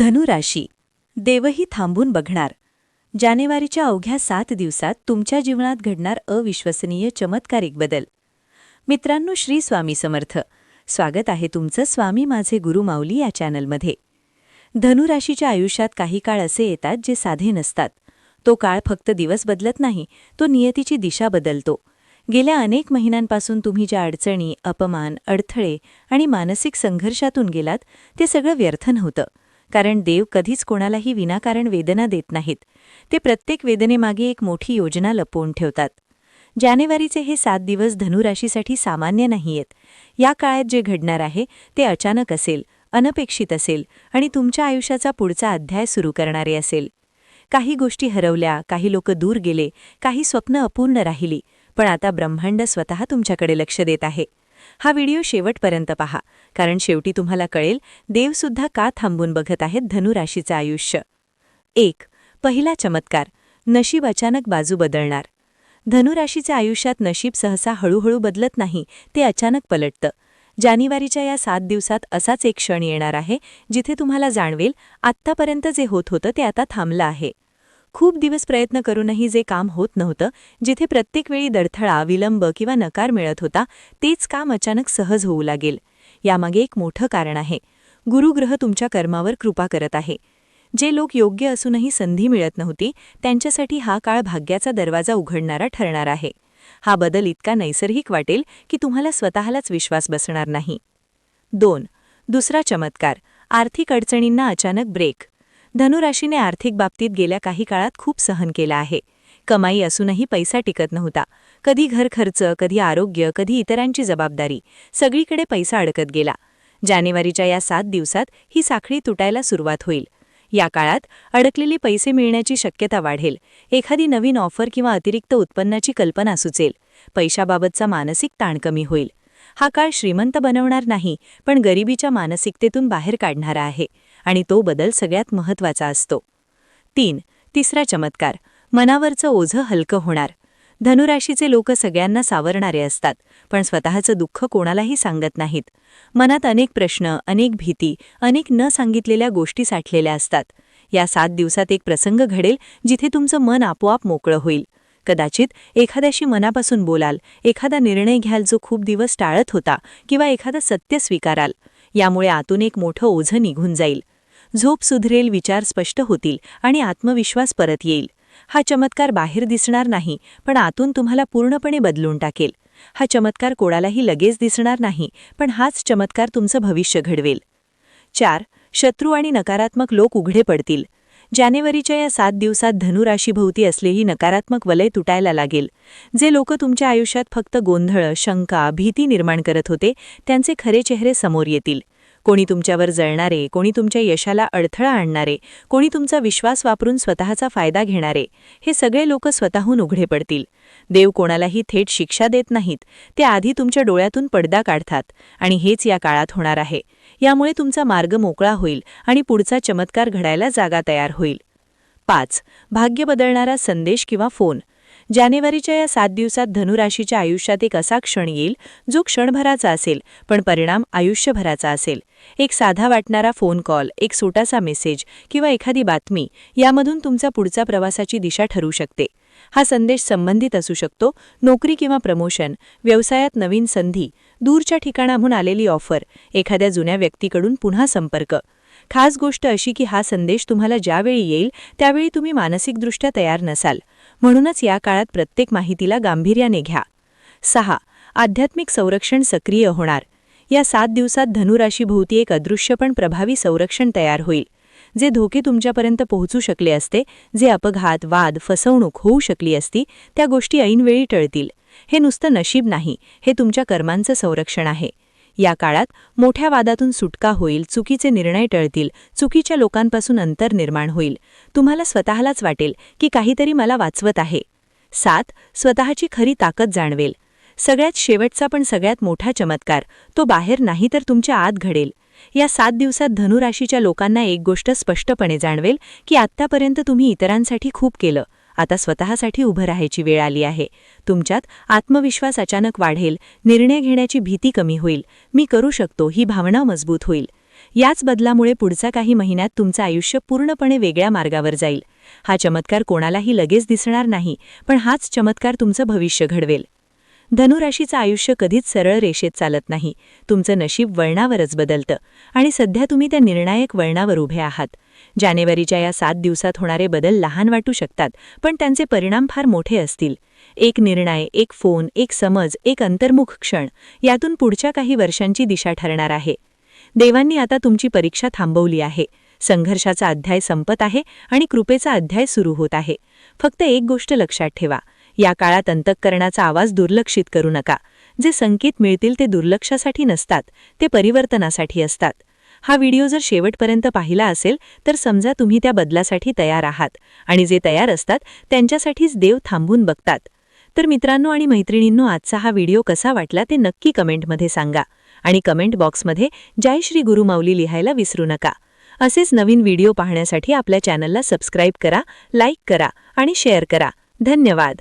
धनुराशी. देवही थांबून बघणार. जानेवारीच्या अवघ्या सात दिवसात तुमच्या जीवनात घडणार अविश्वसनीय चमत्कारिक बदल. मित्रांनो श्री स्वामी समर्थ. स्वागत आहे तुमचं स्वामी माझे गुरु माऊली या चॅनलमध्ये. धनुराशीच्या आयुष्यात काही काळ असे येतात जे साधे नसतात. तो काळ फक्त दिवस बदलत नाही तो नियतीची दिशा बदलतो. गेल्या अनेक महिन्यांपासून तुम्ही ज्या अडचणी अपमान अडथळे आणि मानसिक संघर्षातून गेलात ते सगळं व्यर्थ नव्हतं. कारण देव कधीच कोणालाही विनाकारण वेदना देत नाहीत. ते प्रत्येक वेदनेमागे एक मोठी योजना लपवून ठेवतात. जानेवारीचे हे सात दिवस धनुराशीसाठी सामान्य नाहीयेत. या काळात जे घडणार आहे ते अचानक असेल अनपेक्षित असेल आणि तुमच्या आयुष्याचा पुढचा अध्याय सुरू करणारे असेल. काही गोष्टी हरवल्या काही लोक दूर गेले काही स्वप्न अपूर्ण राहिली पण आता ब्रह्मांड स्वतः तुमच्याकडे लक्ष देत आहे. हा व्हिडिओ शेवटपर्यंत पहा. कारण शेवटी तुम्हाला कळेल देवसुद्धा का थांबून बघत आहेत धनुराशीचं आयुष्य? एक पहिला चमत्कार नशीब अचानक बाजू बदलणार. धनुराशीच्या आयुष्यात नशीब सहसा हळूहळू बदलत नाही ते अचानक पलटतं. जानेवारीच्या या सात दिवसात असाच एक क्षण येणार आहे जिथे तुम्हाला जाणवेल आत्तापर्यंत जे होत होतं ते आता थांबलं आहे. खूप दिवस प्रयत्न करूनही जे काम होत नव्हतं जिथे प्रत्येक वेळी दडथळा विलंब किंवा नकार मिळत होता तेच काम अचानक सहज होऊ लागेल. यामागे एक मोठं कारण आहे. गुरुग्रह तुमच्या कर्मावर कृपा करत आहे. जे लोक योग्य असूनही संधी मिळत नव्हती त्यांच्यासाठी हा काळ भाग्याचा दरवाजा उघडणारा ठरणार आहे. हा बदल इतका नैसर्गिक वाटेल की तुम्हाला स्वतःलाच विश्वास बसणार नाही. दोन. दुसरा चमत्कार. आर्थिक अडचणींना अचानक ब्रेक. धनुराशीने आर्थिक बाबतीत गेल्या काही काळात खूप सहन केला आहे. कमाई असूनही पैसा टिकत नव्हता. कधी घर खर्च कधी आरोग्य कधी इतरांची जबाबदारी सगळीकडे पैसा अडकत गेला. जानेवारीच्या या सात दिवसात ही साखळी तुटायला सुरुवात होईल. या काळात अडकलेले पैसे मिळण्याची शक्यता वाढेल. एखादी नवीन ऑफर किंवा अतिरिक्त उत्पन्नाची कल्पना सुचेल. पैशाबाबतचा मानसिक ताण कमी होईल. हा काळ श्रीमंत बनवणार नाही पण गरिबीच्या मानसिकतेतून बाहेर काढणारा आहे. आणि तो बदल सगळ्यात महत्त्वाचा असतो. तीन तिसरा चमत्कार. मनावरचं ओझं हलकं होणार. धनुराशीचे लोक सगळ्यांना सावरणारे असतात पण स्वतःचं दुःख कोणालाही सांगत नाहीत. मनात अनेक प्रश्न अनेक भीती अनेक न सांगितलेल्या गोष्टी साठलेल्या असतात. या सात दिवसात एक प्रसंग घडेल जिथे तुमचं मन आपोआप मोकळं होईल. कदाचित एखाद्याशी मनापासून बोलाल एखादा निर्णय घ्याल जो खूप दिवस टाळत होता किंवा एखादं सत्य स्वीकाराल. यामुळे आतून एक मोठं ओझं निघून जाईल. झोप सुधरेल विचार स्पष्ट होतील आणि आत्मविश्वास परत येईल. हा चमत्कार बाहेर दिसणार नाही पण आतून तुम्हाला पूर्णपणे बदलून टाकेल. हा चमत्कार कोणालाही लगेच दिसणार नाही पण हाच चमत्कार तुमचं भविष्य घडवेल. चार शत्रू आणि नकारात्मक लोक उघडे पडतील. जानेवारीच्या या सात दिवसात धनुराशीभोवती असलेली नकारात्मक वलय तुटायला लागेल. जे लोक तुमच्या आयुष्यात फक्त गोंधळ शंका भीती निर्माण करत होते त्यांचे खरे चेहरे समोर येतील. कोणी तुमच्यावर जळणारे कोणी तुमच्या यशाला अडथळा आणणारे कोणी तुमचा विश्वास वापरून स्वतःचा फायदा घेणारे हे सगळे लोक स्वतःहून उघडे पडतील. देव कोणालाही थेट शिक्षा देत नाहीत ते आधी तुमच्या डोळ्यातून पडदा काढतात आणि हेच या काळात होणार आहे. यामुळे तुमचा मार्ग मोकळा होईल आणि पुढचा चमत्कार घडायला जागा तयार होईल. पाच. भाग्य बदलणारा संदेश किंवा फोन. जानेवारीच्या या सात दिवसात धनुराशीच्या आयुष्यात एक असा क्षण येईल जो क्षणभराचा असेल पण परिणाम आयुष्यभराचा असेल. एक साधा वाटणारा फोन कॉल एक छोटासा मेसेज किंवा एखादी बातमी यामधून तुमचा पुढचा प्रवासाची दिशा ठरू शकते. हा संदेश संबंधित असू शकतो नोकरी किंवा प्रमोशन व्यवसायात नवीन संधी दूरच्या ठिकाणाहून आलेली ऑफर एखाद्या जुन्या व्यक्तीकडून पुन्हा संपर्क. खास गोष्ट अशी की हा संदेश तुम्हाला ज्यावेळी येईल त्यावेळी तुम्ही मानसिकदृष्ट्या तयार नसाल. म्हणूनच या काळात प्रत्येक माहितीला गांभीर्याने घ्या. सहा. आध्यात्मिक संरक्षण सक्रिय होणार. या सात दिवसात धनुराशीभोवती एक अदृश्य पण प्रभावी संरक्षण तयार होईल. जे धोके तुमच्यापर्यंत पोहोचू शकले असते जे अपघात वाद फसवणूक होऊ शकली असती त्या गोष्टी ऐनवेळी टळतील. हे नुसतं नशीब नाही हे तुमच्या कर्मांचं संरक्षण आहे. या काळात मोठ्या वादातून सुटका होईल चुकीचे निर्णय टळतील चुकीच्या लोकांपासून अंतर निर्माण होईल. तुम्हाला स्वतःलाच वाटेल की काहीतरी मला वाचवत आहे. सात स्वतःची खरी ताकद जाणवेल. सगळ्यात शेवटचा पण सगळ्यात मोठा चमत्कार तो बाहेर नाही तर तुमच्या आत घडेल. या सात दिवसात धनुराशीच्या लोकांना एक गोष्ट स्पष्टपणे जाणवेल की आत्तापर्यंत तुम्ही इतरांसाठी खूप केलं. आता स्वतःसाठी उभं राहायची वेळ आली आहे. तुमच्यात आत्मविश्वास अचानक वाढेल निर्णय घेण्याची भीती कमी होईल. मी करू शकतो ही भावना मजबूत होईल. याच बदलामुळे पुढचा काही महिन्यात तुमचं आयुष्य पूर्णपणे वेगळ्या मार्गावर जाईल. हा चमत्कार कोणालाही लगेच दिसणार नाही पण हाच चमत्कार तुमचं भविष्य घडवेल. धनुराशीचं आयुष्य कधीच सरळ रेषेत चालत नाही. तुमचं नशीब वळणावरच बदलतं. आणि सध्या तुम्ही त्या निर्णायक वळणावर उभे आहात. जानेवारीच्या या सात दिवसात होणारे बदल लहान वाटू शकतात पण त्यांचे परिणाम फार मोठे असतील. एक निर्णय एक फोन एक समज एक अंतर्मुख क्षण यातून पुढच्या काही वर्षांची दिशा ठरणार आहे. देवांनी आता तुमची परीक्षा थांबवली आहे. संघर्षाचा अध्याय संपत आहे आणि कृपेचा अध्याय सुरू होत आहे. फक्त एक गोष्ट लक्षात ठेवा या काळात अंतःकरणाचा आवाज दुर्लक्षित करू नका. जे संकेत मिळतील ते दुर्लक्षासाठी नसतात ते परिवर्तनासाठी असतात. हा व्हिडिओ जर शेवटपर्यंत पाहिला असेल तर समजा तुम्ही त्या बदलासाठी तयार आहात आणि जे तयार असतात त्यांच्यासाठीच देव थांबून बघतात. तर मित्रांनो आणि मैत्रिणींनो आजचा हा व्हिडिओ कसा वाटला ते नक्की कमेंटमध्ये सांगा आणि कमेंट बॉक्समध्ये जय श्री गुरुमाऊली लिहायला विसरू नका. असेच नवीन व्हिडिओ पाहण्यासाठी आपल्या चॅनलला सबस्क्राईब करा लाईक करा आणि शेअर करा. धन्यवाद.